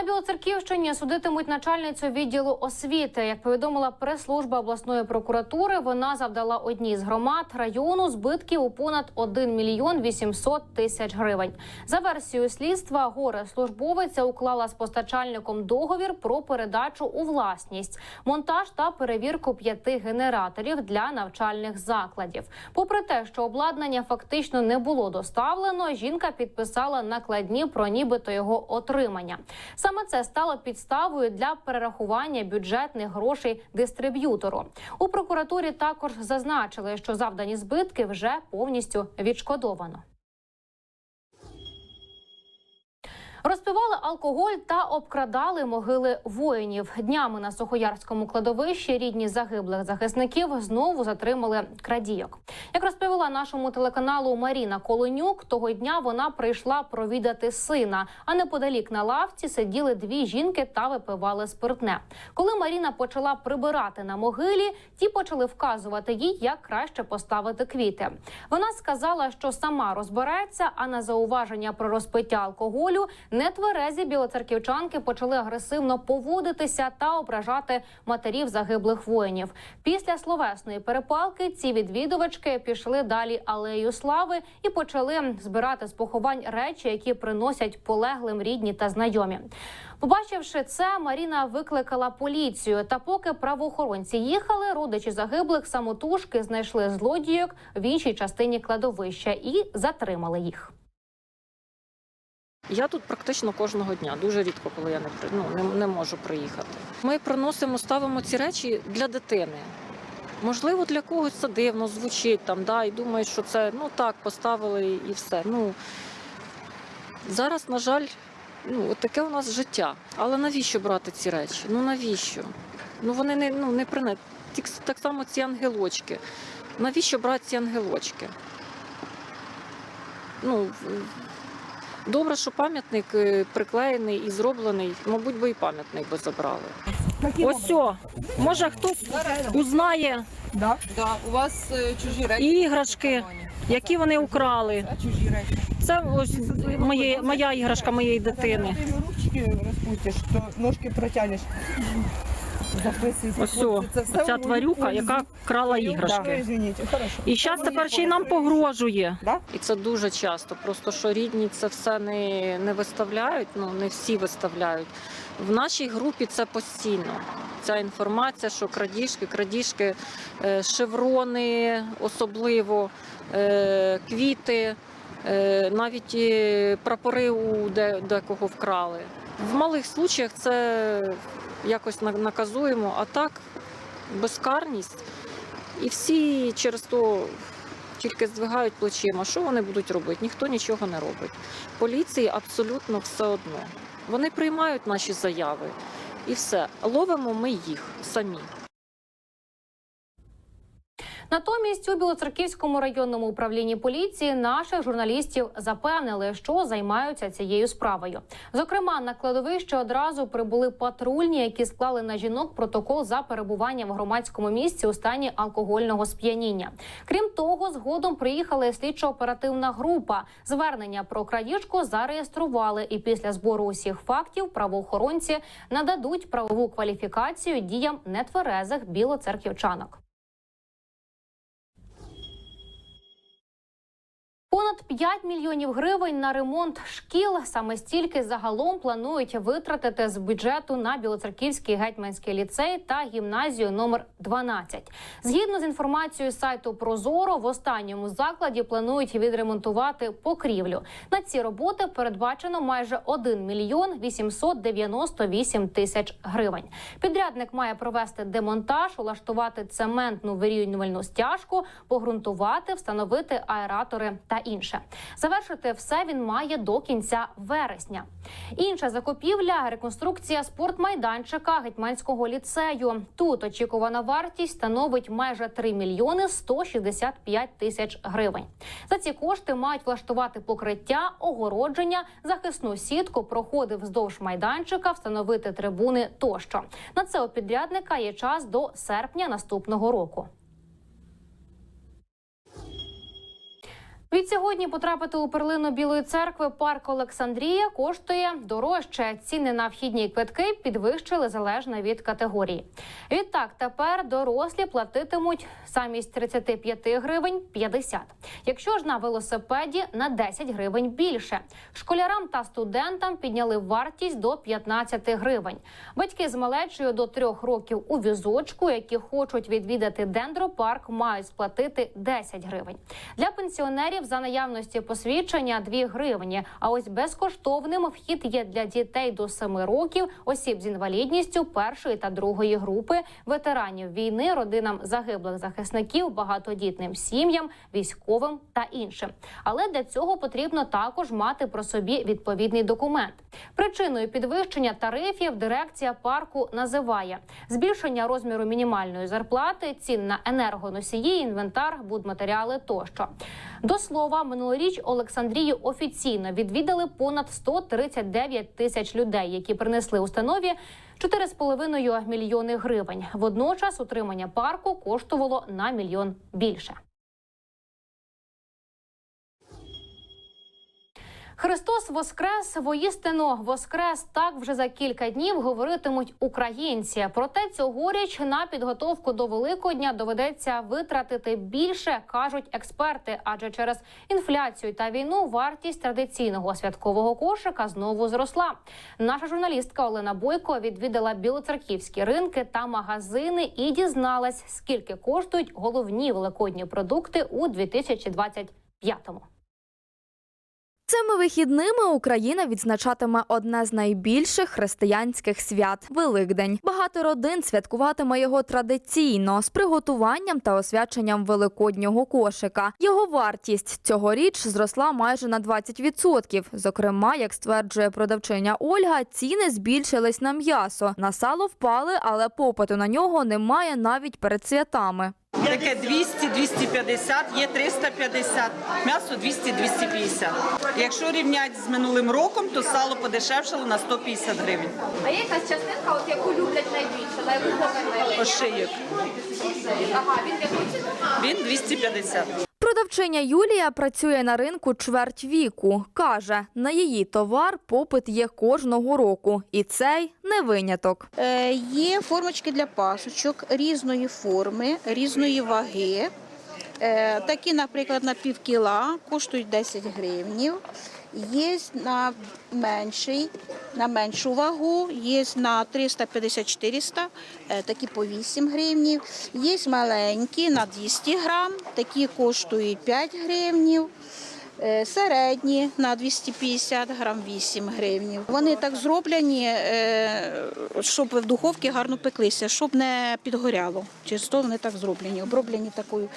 На Білоцерківщині судитимуть начальницю відділу освіти. Як повідомила прес-служба обласної прокуратури, вона завдала одній з громад району збитків у понад 1 мільйон 800 тисяч гривень. За версією слідства, горе службовиця уклала з постачальником договір про передачу у власність, монтаж та перевірку п'яти генераторів для навчальних закладів. Попри те, що обладнання фактично не було доставлено, жінка підписала накладні про нібито його отримання. Саме це стало підставою для перерахування бюджетних грошей дистриб'ютору. У прокуратурі також зазначили, що завдані збитки вже повністю відшкодовано. Розпивали алкоголь та обкрадали могили воїнів. Днями на Сухоярському кладовищі рідні загиблих захисників знову затримали крадійок. Як розповіла нашому телеканалу Маріна Колонюк, того дня вона прийшла провідати сина. А неподалік на лавці сиділи дві жінки та випивали спиртне. Коли Маріна почала прибирати на могилі, ті почали вказувати їй, як краще поставити квіти. Вона сказала, що сама розбереться, а на зауваження про розпиття алкоголю нетверезі білоцерківчанки почали агресивно поводитися та ображати матерів загиблих воїнів. Після словесної перепалки ці відвідувачки пішли далі алею слави і почали збирати з поховань речі, які приносять полеглим рідні та знайомі. Побачивши це, Маріна викликала поліцію. Та поки правоохоронці їхали, родичі загиблих самотужки знайшли злодійок в іншій частині кладовища і затримали їх. Я тут практично кожного дня, дуже рідко, коли я не ну, не, не можу приїхати. Ми приносимо, ставимо ці речі для дитини. Можливо, для когось це дивно звучить там, да, і думають, що це ну так, поставили і все. Ну зараз, на жаль, ну от таке у нас життя. Але навіщо брати ці речі? Ну навіщо? Ну вони не ну не прине. Так, само ці ангелочки. Навіщо брати ці ангелочки? Ну, Добре, що пам'ятник е, приклеєний і зроблений, мабуть, би і пам'ятник би забрали. Ось все. Може хтось узнає Да? Да, у вас е, чужі речі. іграшки, які вони украли. Чужі речі. Це ось моє, моя іграшка моєї дитини. Ручки розпустиш, то ножки протягнеш. Записуйте. Ось хлопці, це все ця тварюка, яка крала іграшки. извините, хорошо. І зараз тепер ще й нам погрожує. Да? І це дуже часто. Просто що рідні це все не, не виставляють, ну не всі виставляють. В нашій групі це постійно. Ця інформація, що крадіжки, крадіжки, е, шеврони особливо, е, квіти, е, навіть прапори у де- декого вкрали. В малих случаях це якось на- наказуємо, а так безкарність. І всі через то тільки здвигають плечима. Що вони будуть робити? Ніхто нічого не робить. Поліції абсолютно все одно. Вони приймають наші заяви і все. Ловимо ми їх самі. Натомість у Білоцерківському районному управлінні поліції наших журналістів запевнили, що займаються цією справою. Зокрема, на кладовище одразу прибули патрульні, які склали на жінок протокол за перебування в громадському місці у стані алкогольного сп'яніння. Крім того, згодом приїхала слідчо-оперативна група. Звернення про крадіжку зареєстрували, і після збору усіх фактів правоохоронці нададуть правову кваліфікацію діям нетверезих білоцерківчанок. Понад 5 мільйонів гривень на ремонт шкіл саме стільки загалом планують витратити з бюджету на Білоцерківський гетьманський ліцей та гімназію номер 12. Згідно з інформацією сайту Прозоро, в останньому закладі планують відремонтувати покрівлю. На ці роботи передбачено майже 1 мільйон 898 тисяч гривень. Підрядник має провести демонтаж, улаштувати цементну вирівнювальну стяжку, погрунтувати, встановити аератори та інше. Завершити все він має до кінця вересня. Інша закупівля реконструкція спортмайданчика гетьманського ліцею. Тут очікувана вартість становить майже 3 мільйони 165 тисяч гривень. За ці кошти мають влаштувати покриття, огородження, захисну сітку, проходи вздовж майданчика, встановити трибуни тощо. На це у підрядника є час до серпня наступного року. Відсьогодні потрапити у перлину Білої церкви парк Олександрія коштує дорожче. Ціни на вхідні квитки підвищили залежно від категорії. Відтак тепер дорослі платитимуть замість 35 гривень 50. Якщо ж на велосипеді на 10 гривень більше. Школярам та студентам підняли вартість до 15 гривень. Батьки з малечою до трьох років у візочку, які хочуть відвідати дендропарк, мають сплатити 10 гривень. Для пенсіонерів за наявності посвідчення 2 гривні. А ось безкоштовним вхід є для дітей до 7 років, осіб з інвалідністю першої та другої групи, ветеранів війни, родинам загиблих захисників, багатодітним сім'ям, військовим та іншим. Але для цього потрібно також мати про собі відповідний документ. Причиною підвищення тарифів дирекція парку називає збільшення розміру мінімальної зарплати, цін на енергоносії, інвентар, будматеріали тощо. До слова, минулоріч Олександрію офіційно відвідали понад 139 тисяч людей, які принесли установі 4,5 мільйони гривень. Водночас утримання парку коштувало на мільйон більше. Христос Воскрес, воістину Воскрес. Так вже за кілька днів говоритимуть українці. Проте цьогоріч на підготовку до Великодня доведеться витратити більше, кажуть експерти. Адже через інфляцію та війну вартість традиційного святкового кошика знову зросла. Наша журналістка Олена Бойко відвідала білоцерківські ринки та магазини і дізналась, скільки коштують головні великодні продукти у 2025-му. Цими вихідними Україна відзначатиме одне з найбільших християнських свят Великдень. Багато родин святкуватиме його традиційно з приготуванням та освяченням великоднього кошика. Його вартість цьогоріч зросла майже на 20%. Зокрема, як стверджує продавчиня Ольга, ціни збільшились на м'ясо. На сало впали, але попиту на нього немає навіть перед святами. Таке 200, 250, є 350, м'ясо 200, 250. Якщо рівняти з минулим роком, то сало подешевшало на 150 гривень. А є якась частинка, от яку люблять найбільше, на яку Ошиєк. Ага, він ціну? Він 250. Продавчиня Юлія працює на ринку чверть віку. Каже, на її товар попит є кожного року, і цей не виняток. Е, Є формочки для пасочок різної форми, різної ваги. Е, Такі, наприклад, на пів кіла коштують 10 гривнів. Є на менший, на меншу вагу, є на 350-400, е, такі по 8 гривнів. Є маленькі на 200 грам, такі коштують 5 гривнів. Е, Середні на 250 грам 8 гривнів. Вони так зроблені, е, щоб в духовці гарно пеклися, щоб не підгоряло. Через то вони так зроблені, оброблені такою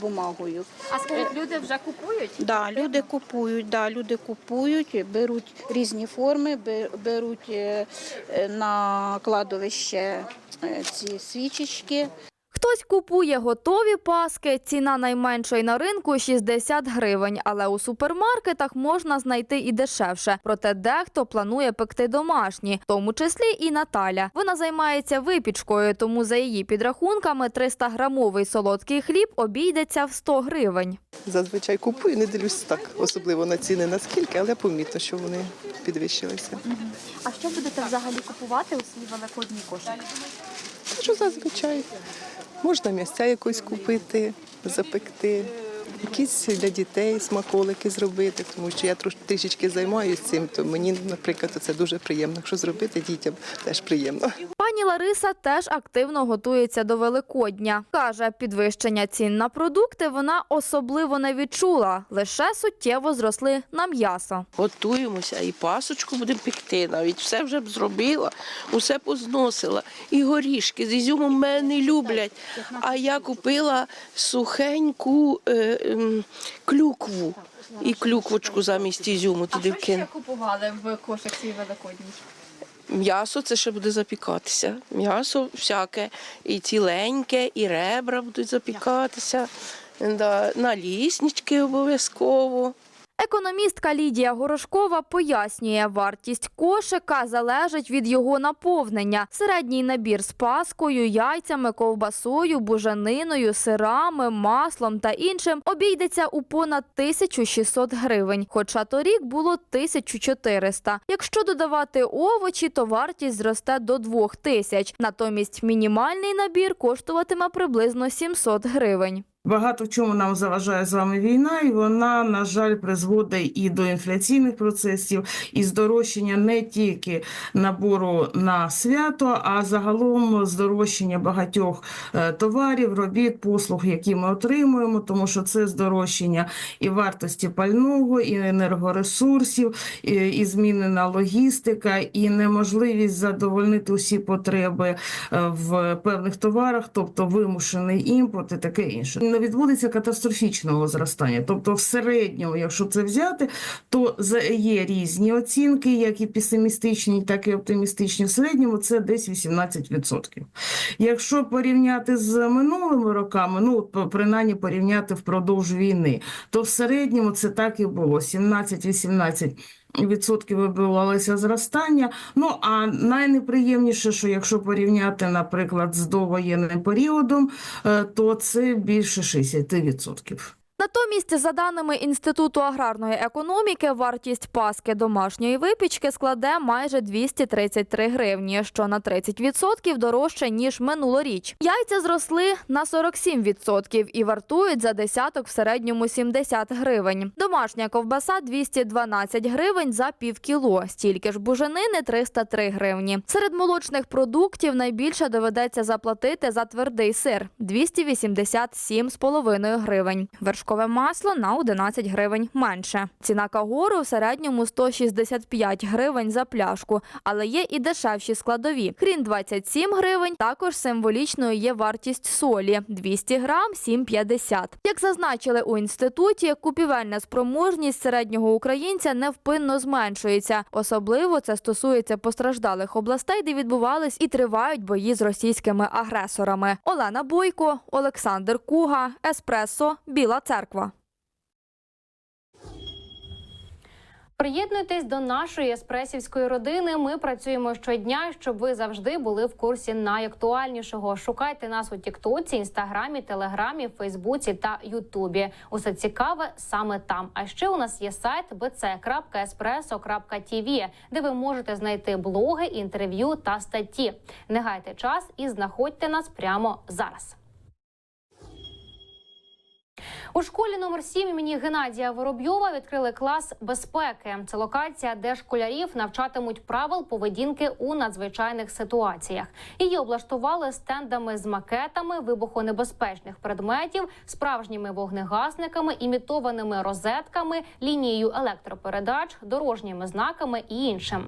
бумагою. А скажіть, люди вже купують? Да, люди купують, да, люди купують, беруть різні форми, бе- беруть е, е, на кладовище е, ці свічечки. Хтось купує готові паски. Ціна найменшої на ринку 60 гривень, але у супермаркетах можна знайти і дешевше. Проте дехто планує пекти домашні, в тому числі і Наталя. Вона займається випічкою, тому за її підрахунками 300 грамовий солодкий хліб обійдеться в 100 гривень. Зазвичай купую, не дивлюсь так, особливо на ціни наскільки, але помітно, що вони підвищилися. А що будете взагалі купувати у свій великодній кошик? Що зазвичай можна м'ясця якось купити, запекти, якісь для дітей смаколики зробити, тому що я трішечки займаюся цим, то мені, наприклад, це дуже приємно. Якщо зробити дітям, теж приємно. Пані Лариса теж активно готується до Великодня. Каже, підвищення цін на продукти вона особливо не відчула, лише суттєво зросли на м'ясо. Готуємося і пасочку будемо пекти. Навіть все вже б зробила, усе позносила. І горішки з ізюмом мене люблять. А я купила сухеньку е, ем, клюкву. І клюквочку замість ізюму туди вкину. купували в кошик свій великодній? М'ясо це ще буде запікатися. М'ясо всяке, і ціленьке, і ребра будуть запікатися. Да, наліснички обов'язково. Економістка Лідія Горошкова пояснює, вартість кошика залежить від його наповнення. Середній набір з паскою, яйцями, ковбасою, бужаниною, сирами, маслом та іншим обійдеться у понад 1600 гривень, хоча торік було 1400. Якщо додавати овочі, то вартість зросте до 2000. Натомість мінімальний набір коштуватиме приблизно 700 гривень. Багато в чому нам заважає з вами війна, і вона, на жаль, призводить і до інфляційних процесів, і здорожчання не тільки набору на свято, а загалом здорожчання багатьох е, товарів, робіт, послуг, які ми отримуємо, тому що це здорожчання і вартості пального, і енергоресурсів, і, змінена логістика, і неможливість задовольнити усі потреби е, в певних товарах, тобто вимушений імпорт і таке інше. Не відбудеться катастрофічного зростання. Тобто, в середньому, якщо це взяти, то є різні оцінки, як і песимістичні, так і оптимістичні. В середньому це десь 18%. Якщо порівняти з минулими роками, ну принаймні порівняти впродовж війни, то в середньому це так і було: 17-18%. Відсотків відбувалося зростання. Ну а найнеприємніше, що якщо порівняти, наприклад, з довоєнним періодом, е, то це більше 60%. Натомість, за даними Інституту аграрної економіки, вартість паски домашньої випічки складе майже 233 гривні, що на 30% дорожче ніж минулоріч. Яйця зросли на 47% і вартують за десяток в середньому 70 гривень. Домашня ковбаса 212 гривень за півкіло, стільки ж буженини 303 гривні. Серед молочних продуктів найбільше доведеться заплатити за твердий сир 287,5 гривень. Вершкове масло на 11 гривень менше. Ціна кагору в середньому 165 гривень за пляшку, але є і дешевші складові. Хрін 27 гривень. Також символічною є вартість солі 200 грам 7,50. Як зазначили у інституті, купівельна спроможність середнього українця невпинно зменшується. Особливо це стосується постраждалих областей, де відбувались і тривають бої з російськими агресорами. Олена Бойко, Олександр Куга, Еспресо, Біла Церква. Приєднуйтесь до нашої еспресівської родини. Ми працюємо щодня, щоб ви завжди були в курсі найактуальнішого. Шукайте нас у Тіктоці, Інстаграмі, Телеграмі, Фейсбуці та Ютубі. Усе цікаве саме там. А ще у нас є сайт bc.espresso.tv, де ви можете знайти блоги, інтерв'ю та статті. Не гайте час і знаходьте нас прямо зараз. У школі номер 7 імені Геннадія Воробйова відкрили клас безпеки. Це локація, де школярів навчатимуть правил поведінки у надзвичайних ситуаціях. Її облаштували стендами з макетами вибухонебезпечних предметів, справжніми вогнегасниками, імітованими розетками, лінією електропередач, дорожніми знаками і іншим.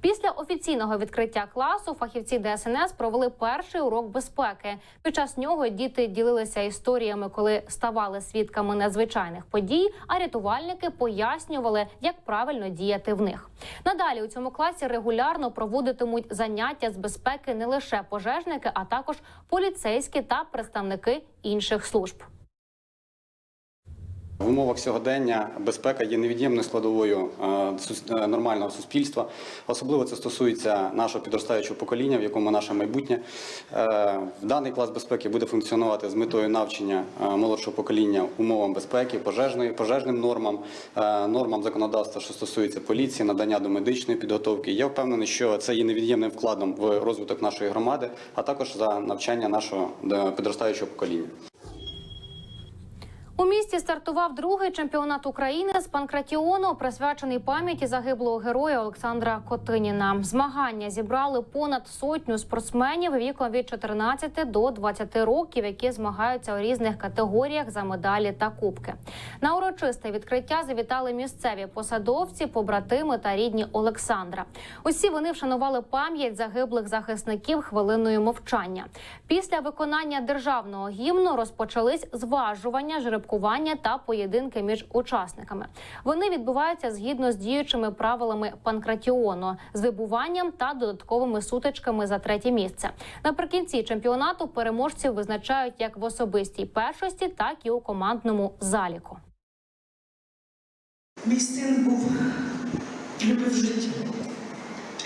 Після офіційного відкриття класу фахівці ДСНС провели перший урок безпеки. Під час нього діти ділилися історіями, коли ставали свідками надзвичайних подій, а рятувальники пояснювали, як правильно діяти в них. Надалі у цьому класі регулярно проводитимуть заняття з безпеки не лише пожежники, а також поліцейські та представники інших служб. В умовах сьогодення безпека є невід'ємною складовою е, е, нормального суспільства. Особливо це стосується нашого підростаючого покоління, в якому наше майбутнє. Е, Даний клас безпеки буде функціонувати з метою навчання е, молодшого покоління умовам безпеки, пожежним нормам, нормам законодавства, що стосується поліції, надання до медичної підготовки. Я впевнений, що це є невід'ємним вкладом в розвиток нашої громади, а також за навчання нашого підростаючого покоління. У місті стартував другий чемпіонат України з панкратіону, присвячений пам'яті загиблого героя Олександра Котиніна. Змагання зібрали понад сотню спортсменів віком від 14 до 20 років, які змагаються у різних категоріях за медалі та кубки. На урочисте відкриття завітали місцеві посадовці, побратими та рідні Олександра. Усі вони вшанували пам'ять загиблих захисників хвилиною мовчання. Після виконання державного гімну розпочались зважування, жеребкування та поєдинки між учасниками. Вони відбуваються згідно з діючими правилами панкратіону з вибуванням та додатковими сутичками за третє місце. Наприкінці чемпіонату переможців визначають як в особистій першості, так і у командному заліку. Мій син був любив життя,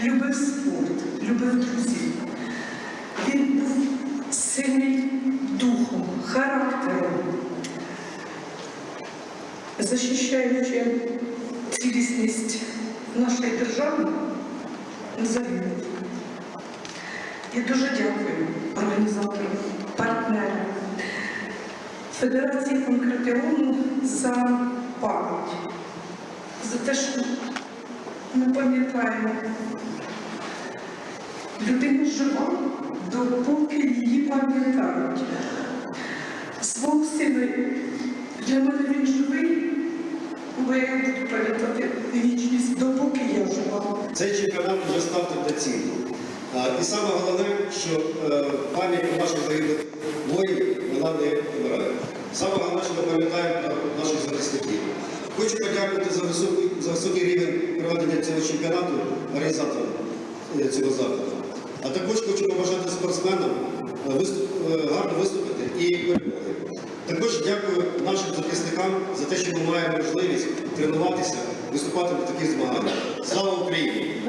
любив спорт, любив друзів. Він був сильний духом, характером, захищаючи цілісність нашої держави, загинув. Я дуже дякую організаторам, партнерам Федерації Панкратіону за пам'ять, за те, що ми пам'ятаємо, людина жива, допоки її пам'ятають. Свого сина для мене він буду пам'ятати вічність, допоки я жива. Цей чемпіонат вже став традиційним. І саме головне, що е, пам'ять наших загиблих воїнів вона не вмирає. Саме головне, що ми пам'ятаємо наших захисників. Хочу подякувати за високий, за високий рівень проведення цього чемпіонату організаторам е, цього заходу. А також хочу побажати спортсменам е, гарно виступити і перемоги. Також дякую нашим захисникам за те, що ми маємо можливість тренуватися, виступати на таких змаганнях. Слава Україні!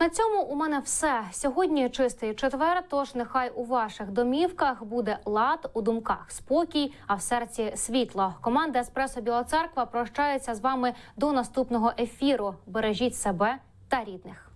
На цьому у мене все. Сьогодні чистий четвер. Тож нехай у ваших домівках буде лад у думках, спокій, а в серці світло. Команда Еспресо Біла Церква прощається з вами до наступного ефіру. Бережіть себе та рідних.